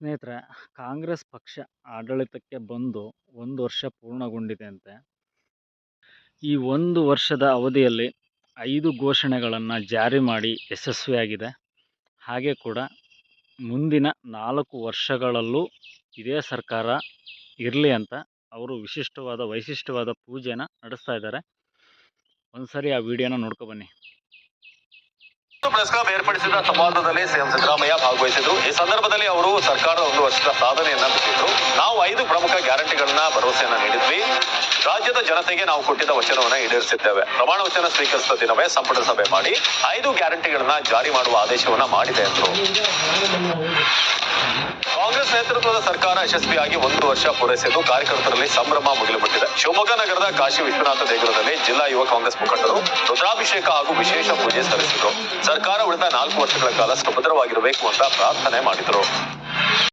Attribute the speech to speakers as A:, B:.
A: ಸ್ನೇಹಿತರೆ, ಕಾಂಗ್ರೆಸ್ ಪಕ್ಷ ಆಡಳಿತಕ್ಕೆ ಬಂದು ಒಂದು ವರ್ಷ ಪೂರ್ಣಗೊಂಡಿದೆ ಅಂತೆ. ಈ ಒಂದು ವರ್ಷದ ಅವಧಿಯಲ್ಲಿ ಐದು ಘೋಷಣೆಗಳನ್ನು ಜಾರಿ ಮಾಡಿ ಯಶಸ್ವಿಯಾಗಿದೆ. ಹಾಗೆ ಕೂಡ ಮುಂದಿನ ನಾಲ್ಕು ವರ್ಷಗಳಲ್ಲೂ ಇದೇ ಸರ್ಕಾರ ಇರಲಿ ಅಂತ ಅವರು ವಿಶಿಷ್ಟವಾದ ವೈಶಿಷ್ಟ್ಯವಾದ ಪೂಜೆನ ನಡೆಸ್ತಾ ಇದ್ದಾರೆ. ಒಂದ್ಸರಿ ಆ ವಿಡಿಯೋನ ನೋಡ್ಕೊ ಬನ್ನಿ.
B: ಪ್ರೆಸ್ ಕ್ಲಬ್ ಏರ್ಪಡಿಸಿದ ಸಂವಾದದಲ್ಲಿ ಸಿಎಂ ಸಿದ್ದರಾಮಯ್ಯ ಭಾಗವಹಿಸಿದ್ರು ಈ ಸಂದರ್ಭದಲ್ಲಿ ಅವರು ಸರ್ಕಾರದ ಒಂದು ವರ್ಷದ ಸಾಧನೆಯನ್ನ ಬಿಟ್ಟಿದ್ರು. ನಾವು ಐದು ಪ್ರಮುಖ ಗ್ಯಾರಂಟಿಗಳನ್ನ ಭರವಸೆಯನ್ನ ನೀಡಿದ್ವಿ. ರಾಜ್ಯದ ಜನತೆಗೆ ನಾವು ಕೊಟ್ಟಿದ್ದ ವಚನವನ್ನ ಈಡೇರಿಸಿದ್ದೇವೆ. ಪ್ರಮಾಣ ವಚನ ಸ್ವೀಕರಿಸಿದ ದಿನವೇ ಸಂಪುಟ ಸಭೆ ಮಾಡಿ ಐದು ಗ್ಯಾರಂಟಿಗಳನ್ನ ಜಾರಿ ಮಾಡುವ ಆದೇಶವನ್ನ ಮಾಡಿದೆ ಎಂದರು ನೇತೃತ್ವದ ಸರ್ಕಾರ ಯಶಸ್ವಿಯಾಗಿ ಒಂದು ವರ್ಷ ಪೂರೈಸಿದ್ದು ಕಾರ್ಯಕರ್ತರಲ್ಲಿ ಸಂಭ್ರಮ ಮುಗಿಲುಬಿಟ್ಟಿದೆ. ಶಿವಮೊಗ್ಗ ನಗರದ ಕಾಶಿ ವಿಶ್ವನಾಥ ದೇಗುಲದಲ್ಲಿ ಜಿಲ್ಲಾ ಯುವ ಕಾಂಗ್ರೆಸ್ ಮುಖಂಡರು ರುದ್ರಾಭಿಷೇಕ ಹಾಗೂ ವಿಶೇಷ ಪೂಜೆ ಸಲ್ಲಿಸಿದರು. ಸರ್ಕಾರ ಉಳಿದ ನಾಲ್ಕು ವರ್ಷಗಳ ಕಾಲ ಸುಭದ್ರವಾಗಿರಬೇಕು ಅಂತ ಪ್ರಾರ್ಥನೆ ಮಾಡಿದರು.